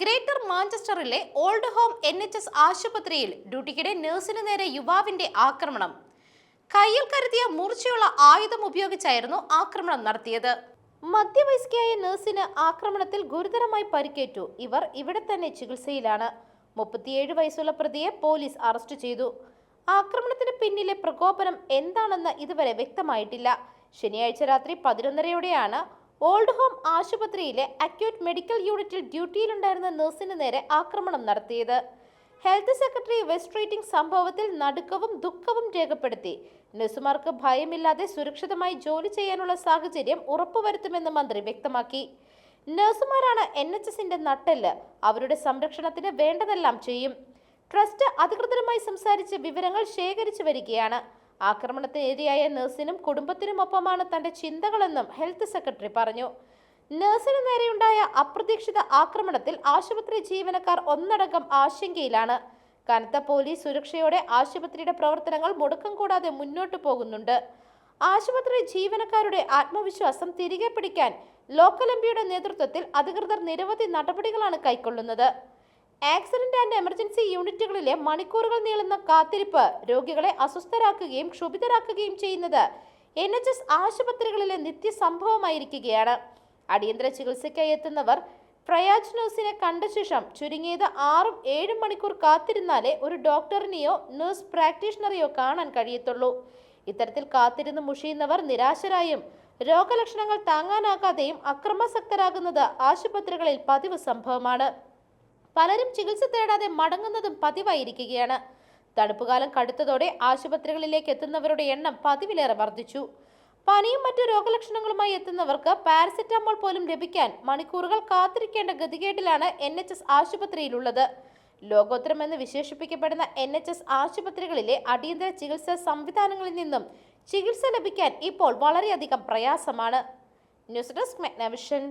Greater മാഞ്ചസ്റ്ററിലെ Oldham N H S ആശുപത്രിയിൽ ഡ്യൂട്ടിക്കിടെ നഴ്സിന് നേരെ യുവാവിന്റെ ആക്രമണം. കയ്യിൽ കരുതിയ മൂർച്ചയുള്ള ആയുധം ഉപയോഗിച്ചായിരുന്നു ആക്രമണം നടത്തിയത്. മധ്യവയസ്കയായ നഴ്സിന് ആക്രമണത്തിൽ ഗുരുതരമായി പരിക്കേറ്റു. ഇവർ ഇവിടെ തന്നെ ചികിത്സയിലാണ്. മുപ്പത്തിയേഴ് വയസ്സുള്ള പ്രതിയെ പോലീസ് അറസ്റ്റ് ചെയ്തു. ആക്രമണത്തിന് പിന്നിലെ പ്രകോപനം എന്താണെന്ന് ഇതുവരെ വ്യക്തമായിട്ടില്ല. ശനിയാഴ്ച രാത്രി പതിനൊന്നരയോടെയാണ് ഓൾഡ് ഹോം ആശുപത്രിയിലെ അക്യൂട്ട് മെഡിക്കൽ യൂണിറ്റിൽ ഡ്യൂട്ടിയിലുണ്ടായിരുന്ന നഴ്സിന് നേരെ ആക്രമണം നടത്തിയത്. ഹെൽത്ത് സെക്രട്ടറി വെസ്റ്റ് റേറ്റിംഗ് സംഭവത്തിൽ നടുക്കവും ദുഃഖവും രേഖപ്പെടുത്തി. നഴ്സുമാർക്ക് ഭയമില്ലാതെ സുരക്ഷിതമായി ജോലി ചെയ്യാനുള്ള സാഹചര്യം ഉറപ്പുവരുത്തുമെന്ന് മന്ത്രി വ്യക്തമാക്കി. നഴ്സുമാരാണ് എൻ എച്ച് എസിന്റെ നട്ടെല്ല്. അവരുടെ സംരക്ഷണത്തിന് വേണ്ടതെല്ലാം ചെയ്യും. ട്രസ്റ്റ് അധികൃതരുമായി സംസാരിച്ച് വിവരങ്ങൾ ശേഖരിച്ചു വരികയാണ്. ആക്രമണത്തിന് ഇരയായ നഴ്സിനും കുടുംബത്തിനുമൊപ്പമാണ് തന്റെ ചിന്തകളെന്നും ഹെൽത്ത് സെക്രട്ടറി പറഞ്ഞു. നഴ്സിന് നേരെയുണ്ടായ അപ്രതീക്ഷിത ആക്രമണത്തിൽ ആശുപത്രി ജീവനക്കാർ ഒന്നടങ്കം ആശങ്കയിലാണ്. കനത്ത പോലീസ് സുരക്ഷയോടെ ആശുപത്രിയുടെ പ്രവർത്തനങ്ങൾ മുടക്കം കൂടാതെ മുന്നോട്ടു പോകുന്നുണ്ട്. ആശുപത്രി ജീവനക്കാരുടെ ആത്മവിശ്വാസം തിരികെ പിടിക്കാൻ ലോക്കൽ എംപിയുടെ നേതൃത്വത്തിൽ അധികൃതർ നിരവധി നടപടികളാണ് കൈക്കൊള്ളുന്നത്. ആക്സിഡന്റ് ആൻഡ് എമർജൻസി യൂണിറ്റുകളിലെ മണിക്കൂറുകൾ നീളുന്ന കാത്തിരിപ്പ് രോഗികളെ അസ്വസ്ഥരാക്കുകയും ക്ഷുഭിതരാക്കുകയും ചെയ്യുന്നത് എൻ എച്ച് എസ് ആശുപത്രികളിലെ നിത്യസംഭവമായിരിക്കുകയാണ്. അടിയന്തര ചികിത്സയ്ക്കായി എത്തുന്നവർ പ്രയാജ് നഴ്സിനെ കണ്ട ശേഷം ചുരുങ്ങിയത് ആറും ഏഴും മണിക്കൂർ കാത്തിരുന്നാലേ ഒരു ഡോക്ടറിനെയോ നഴ്സ് പ്രാക്ടീഷണറെയോ കാണാൻ കഴിയത്തുള്ളൂ. ഇത്തരത്തിൽ കാത്തിരുന്ന് മുഷിയുന്നവർ നിരാശരായും രോഗലക്ഷണങ്ങൾ താങ്ങാനാകാതെയും അക്രമാസക്തരാകുന്നത് ആശുപത്രികളിൽ പതിവ് സംഭവമാണ്. പലരും ചികിത്സ തേടാതെ മടങ്ങുന്നതും പതിവായിരിക്കുകയാണ്. തണുപ്പുകാലം കടുത്തതോടെ ആശുപത്രികളിലേക്ക് എത്തുന്നവരുടെ എണ്ണം പതിവിലേറെ വർദ്ധിച്ചു. പനിയും മറ്റു രോഗലക്ഷണങ്ങളുമായി എത്തുന്നവർക്ക് പാരസെറ്റാമോൾ പോലും ലഭിക്കാൻ മണിക്കൂറുകൾ കാത്തിരിക്കേണ്ട ഗതികേട്ടിലാണ് എൻ എച്ച് എസ് ആശുപത്രിയിലുള്ളത്. ലോകോത്തരമെന്ന് വിശേഷിപ്പിക്കപ്പെടുന്ന എൻ എച്ച് എസ് ആശുപത്രികളിലെ അടിയന്തര ചികിത്സാ സംവിധാനങ്ങളിൽ നിന്നും ചികിത്സ ലഭിക്കാൻ ഇപ്പോൾ വളരെയധികം പ്രയാസമാണ്. News desk Magna Vision.